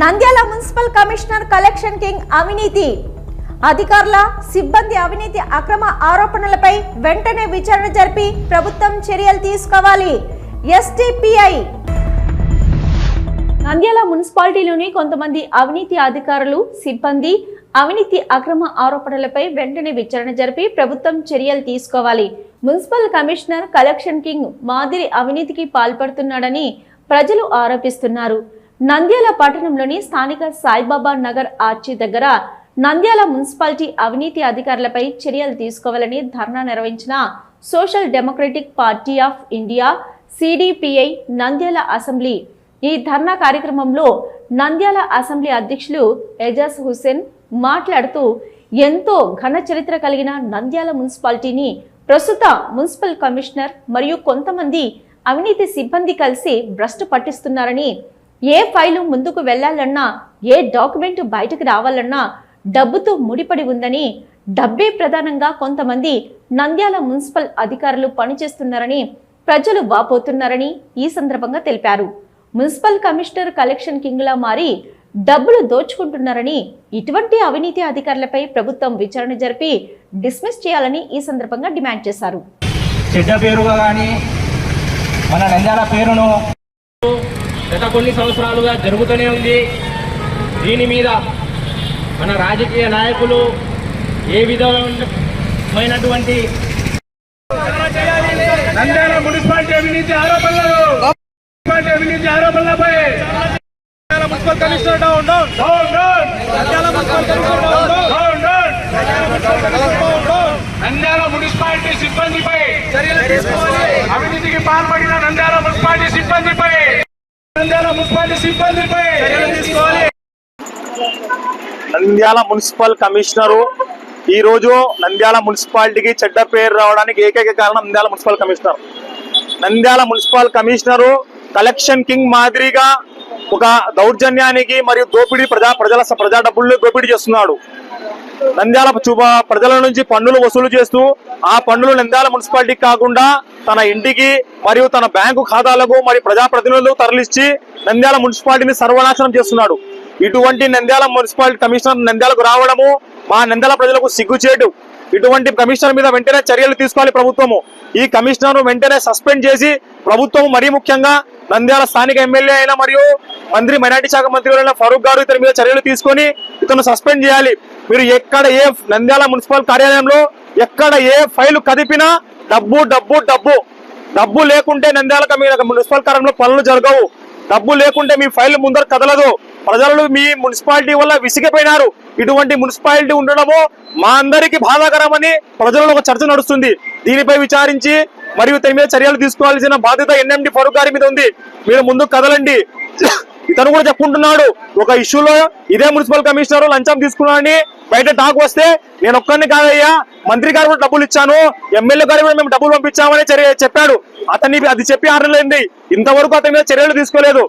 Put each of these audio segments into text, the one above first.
Nandyal municipal commissioner collection king అవినీతి. అధికారుల సిబ్బంది అవినీతి అక్రమ ఆరోపణలపై వెంటనే విచారణ జరిపి ప్రభుత్వం చర్యలు తీసుకోవాలి. ఎస్టీపీఐ. నంద్యాల మున్సిపాలిటీలోని కొంతమంది అవినీతి అధికారులు సిబ్బంది అవినీతి అక్రమ ఆరోపణలపై వెంటనే విచారణ జరిపి ప్రభుత్వం చర్యలు తీసుకోవాలి. మున్సిపల్ కమిషనర్ కలెక్షన్ కింగ్ మాదిరి అవినీతికి పాల్పడుతున్నాడని ప్రజలు ఆరోపిస్తున్నారు. నంద్యాల పట్టణంలోని స్థానిక సాయిబాబా నగర్ ఆర్చి దగ్గర నంద్యాల మున్సిపాలిటీ అవినీతి అధికారులపై చర్యలు తీసుకోవాలని ధర్నా నిర్వహించిన Social Democratic Party of India SDPI Nandyal assembly. ఈ ధర్నా కార్యక్రమంలో నంద్యాల అసెంబ్లీ అధ్యక్షులు ఎజాజ్ హుస్సేన్ మాట్లాడుతూ ఎంతో ఘన చరిత్ర కలిగిన నంద్యాల మున్సిపాలిటీని ప్రస్తుత మున్సిపల్ కమిషనర్ మరియు కొంతమంది అవినీతి సిబ్బంది కలిసి భ్రష్టు పట్టిస్తున్నారని ఏ ఫైలు ముందుకు వెళ్ళాలన్నా ఏ డాక్యుమెంట్ బయటకు రావాలన్నా డబ్బుతో ముడిపడి ఉందని డబ్బే ప్రధానంగా కొంతమంది నంద్యాల మున్సిపల్ అధికారులు పనిచేస్తున్నారని ప్రజలు వాపోతున్నారని ఈ సందర్భంగా తెలిపారు. మున్సిపల్ కమిషనర్ కలెక్షన్ కింగ్లా మారి డబ్బులు దోచుకుంటున్నారని ఇటువంటి అవినీతి అధికారులపై ప్రభుత్వం విచారణ జరిపి డిస్మిస్ చేయాలని ఈ సందర్భంగా డిమాండ్ చేశారు. చెడ్డ పేరుగా కానీ మన నంద్యాల పేరును గత కొన్ని సంవత్సరాలుగా జరుగుతూనే ఉంది. దీని మీద మన రాజకీయ నాయకులు ఏ విధమైనటువంటి నంద్యాల మున్సిపాలిటీ అవినీతి ఆరోపణలు. మున్సిపాలిటీ అవినీతి ఆరోపణలపై municipal commissioner down down down down. Nandyal municipal commissioner down down. Down Nandyal municipality సిబ్బందిపై చర్యలు తీసుకోవాలి. అవినీతికి పాల్పడిన నంద్యాల మున్సిపాలిటీ సిబ్బందిపై నంద్యాల మున్సిపాలిటీ సిబ్బందిపై చర్యలు తీసుకోవాలి. నంద్యాల మున్సిపల్ కమిషనరు ఈ రోజు నంద్యాల మున్సిపాలిటీకి చెడ్డ పేరు రావడానికి ఏకైక కారణం Nandyal municipal commissioner. Nandyal municipal commissioner collection king మాదిరిగా ఒక దౌర్జన్యానికి మరియు దోపిడీ ప్రజా ప్రజల ప్రజా డబ్బుల్ని దోపిడీ చేస్తున్నాడు. నంద్యాల చూప ప్రజల నుంచి పన్నులు వసూలు చేస్తూ ఆ పన్నులు నంద్యాల మున్సిపాలిటీకి కాకుండా తన ఇంటికి మరియు తన బ్యాంకు ఖాతాలకు మరి ప్రజాప్రతినిధులకు తరలిచ్చి నంద్యాల మున్సిపాలిటీని సర్వనాశనం చేస్తున్నాడు. ఇటువంటి నంద్యాల మున్సిపాలిటీ కమిషనర్ నంద్యాలకు రావడము మా నంద్యాల ప్రజలకు సిగ్గుచేటు. ఇటువంటి కమిషనర్ మీద వెంటనే చర్యలు తీసుకోవాలి ప్రభుత్వము. ఈ కమిషనర్ వెంటనే సస్పెండ్ చేసి ప్రభుత్వం మరీ ముఖ్యంగా నంద్యాల స్థానిక ఎమ్మెల్యే అయిన మరియు మంత్రి మైనార్టీ శాఖ మంత్రి అయిన ఫరూక్ గారు ఇతని మీద చర్యలు తీసుకొని ఇతను సస్పెండ్ చేయాలి. మీరు ఎక్కడ ఏ నంద్యాల మున్సిపల్ కార్యాలయంలో ఎక్కడ ఏ ఫైలు కదిపినా డబ్బు డబ్బు డబ్బు. డబ్బు లేకుంటే నంద్యాల మీ మున్సిపల్ కార్యంలో పనులు జరగవు. డబ్బు లేకుంటే మీ ఫైల్ ముందర కదలదు. ప్రజలు మీ మున్సిపాలిటీ వల్ల విసిగిపోయినారు. ఇటువంటి మున్సిపాలిటీ ఉండడము మా అందరికి బాధాకరమని ప్రజలలో ఒక చర్చ నడుస్తుంది. దీనిపై విచారించి మరియు దీని మీద చర్యలు తీసుకోవాల్సిన బాధ్యత ఎన్ఎండి ఫరూక్ గారి మీద ఉంది. మీరు ముందుకు కదలండి. ఇతను కూడా చెప్పుకుంటున్నాడు. ఒక ఇష్యూలో ఇదే మున్సిపల్ కమిషనర్ లంచం తీసుకున్నాడని బయట టాక్ వస్తే నేను ఒక్కరిని కాదయ్యా మంత్రి గారు కూడా డబ్బులు ఇచ్చాను ఎమ్మెల్యే గారు కూడా మేము డబ్బులు పంపించామని చర్య చెప్పాడు. అతన్ని అది చెప్పి ఆరలేంది ఇంతవరకు అతని మీద చర్యలు తీసుకోలేదు.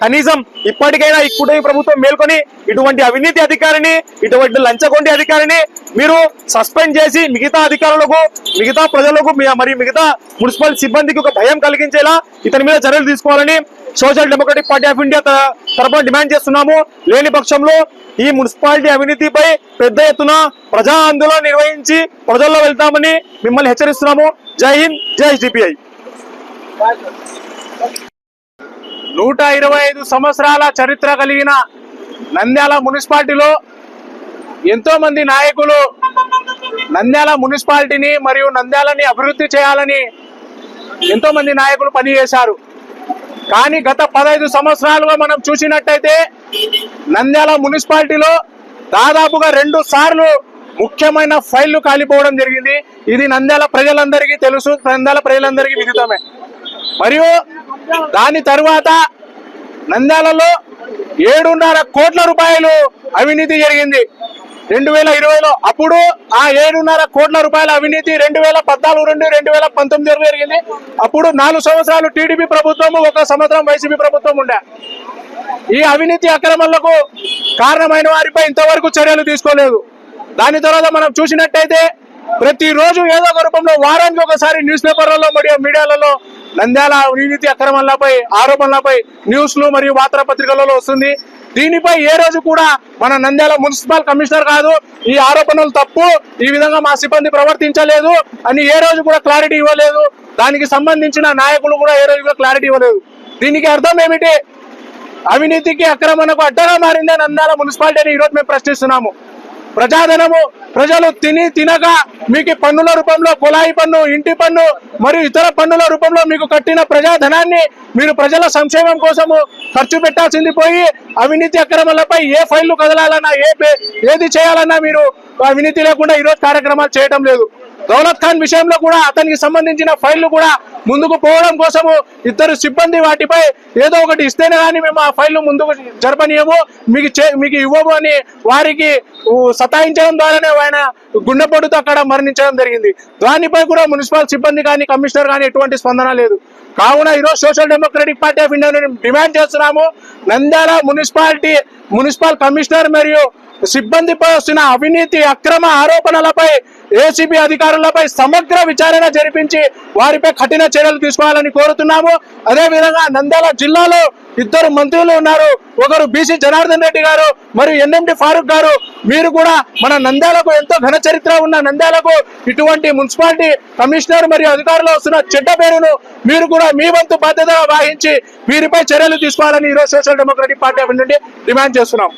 కనీసం ఇప్పటికైనా ఈ కూటమి ప్రభుత్వం మేల్కొని ఇటువంటి అవినీతి అధికారిని ఇటువంటి లంచగొండి అధికారిని మీరు సస్పెండ్ చేసి మిగతా అధికారులకు మిగతా ప్రజలకు మీ- మిగతా మున్సిపల్ సిబ్బందికి ఒక భయం కలిగించేలా ఇతని మీద చర్యలు తీసుకోవాలని social democratic party of India త- డిమాండ్ చేస్తున్నాము. లేని పక్షంలో ఈ మున్సిపాలిటీ అవినీతిపై పెద్ద ఎత్తున ప్రజా ఆందోళన నిర్వహించి ప్రజల్లో వెళ్తామని మిమ్మల్ని హెచ్చరిస్తున్నాము. జై హింద్ జై డిపిఐ నూట ఇరవై ఐదు సంవత్సరాల చరిత్ర కలిగిన నంద్యాల మున్సిపాలిటీలో ఎంతో మంది నాయకులు నంద్యాల మున్సిపాలిటీని మరియు నంద్యాలని అభివృద్ధి చేయాలని ఎంతో మంది నాయకులు పనిచేశారు. కానీ గత పదహైదు సంవత్సరాలుగా మనం చూసినట్టయితే నంద్యాల మున్సిపాలిటీలో దాదాపుగా రెండు సార్లు ముఖ్యమైన ఫైళ్ళు కాలిపోవడం జరిగింది. ఇది నంద్యాల ప్రజలందరికీ తెలుసు. నంద్యాల ప్రజలందరికీ విదితమే. మరియు దాని తర్వాత నంద్యాలలో ఏడున్నర కోట్ల రూపాయలు అవినీతి జరిగింది. రెండు వేల ఇరవైలో అప్పుడు ఆ ఏడున్నర కోట్ల రూపాయల అవినీతి రెండు వేల పద్నాలుగు నుండి రెండు వేల పంతొమ్మిది జరిగింది. అప్పుడు నాలుగు సంవత్సరాలు టీడీపీ ప్రభుత్వం ఒక సంవత్సరం వైసీపీ ప్రభుత్వం ఉండే. ఈ అవినీతి అక్రమాలకు కారణమైన వారిపై ఇంతవరకు చర్యలు తీసుకోలేదు. దాని తర్వాత మనం చూసినట్టయితే ప్రతిరోజు ఏదో ఒక రూపంలో వారానికి ఒకసారి న్యూస్ పేపర్లలో మరియు మీడియాలలో నంద్యాల అవినీతి అక్రమాలపై ఆరోపణలపై న్యూస్లు మరియు వార్తాపత్రికలలో వస్తుంది. దీనిపై ఏ రోజు కూడా మన నంద్యాల మున్సిపల్ కమిషనర్ కాదు ఈ ఆరోపణలు తప్పు ఈ విధంగా మా సిబ్బంది ప్రవర్తించలేదు అని ఏ రోజు కూడా క్లారిటీ ఇవ్వలేదు. దానికి సంబంధించిన నాయకులు కూడా ఏ రోజు కూడా క్లారిటీ ఇవ్వలేదు. దీనికి అర్థం ఏమిటి? అవినీతికి అక్రమణకు అడ్డగా మారిందే నంద్యాల మున్సిపాలిటీ అని ఈరోజు మేము ప్రశ్నిస్తున్నాము. ప్రజాధనము ప్రజలు తిని తినక మీకు పన్నుల రూపంలో కుళాయి పన్ను ఇంటి పన్ను మరియు ఇతర పన్నుల రూపంలో మీకు కట్టిన ప్రజాధనాన్ని మీరు ప్రజల సంక్షేమం కోసము ఖర్చు పెట్టాల్సింది పోయి అవినీతి అక్రమాలపై ఏ ఫైళ్ళు కదలాలన్నా ఏ పే- ఏది చేయాలన్నా మీరు అవినీతి లేకుండా ఈరోజు కార్యక్రమాలు చేయడం లేదు. దౌలత్ ఖాన్ విషయంలో కూడా అతనికి సంబంధించిన ఫైళ్ళు కూడా ముందుకు పోవడం కోసము ఇద్దరు సిబ్బంది వాటిపై ఏదో ఒకటి ఇస్తేనే కానీ మేము ఆ ఫైళ్ళు ముందుకు జరపనీయము. మీకు చే- మీకు ఇవ్వము అని వారికి సతాయించడం ద్వారానే ఆయన గుండెపోటుతో అక్కడ మరణించడం జరిగింది. దానిపై కూడా మున్సిపల్ సిబ్బంది కానీ కమిషనర్ కానీ ఎటువంటి స్పందన లేదు. కావున ఈరోజు social democratic party of India demand చేస్తున్నాము నంద్యాల మున్సిపాలిటీ మున్సిపల్ కమిషనర్ మరియు సిబ్బందిపై వస్తున్న అవినీతి అక్రమ ఆరోపణలపై ఏసీబీ అధికారులపై సమగ్ర విచారణ జరిపించి వారిపై కఠిన చర్యలు తీసుకోవాలని కోరుతున్నాము. అదే విధంగా నంద్యాల జిల్లాలో ఇద్దరు మంత్రులు ఉన్నారు. ఒకరు బీసీ జనార్దన్ రెడ్డి గారు మరియు ఎన్ఎండి ఫారూక్ గారు. మీరు కూడా మన నంద్యాలకు ఎంతో ఘన చరిత్ర ఉన్న నంద్యాలకు ఇటువంటి మున్సిపాలిటీ కమిషనర్ మరియు అధికారులు వస్తున్న చెడ్డ పేరును మీరు కూడా మీ వంతు బాధ్యతగా వహించి వీరిపై చర్యలు తీసుకోవాలని ఈరోజు సోషల్ డెమోక్రటిక్ పార్టీ ఆఫ్ నుండి డిమాండ్ చేస్తున్నాం.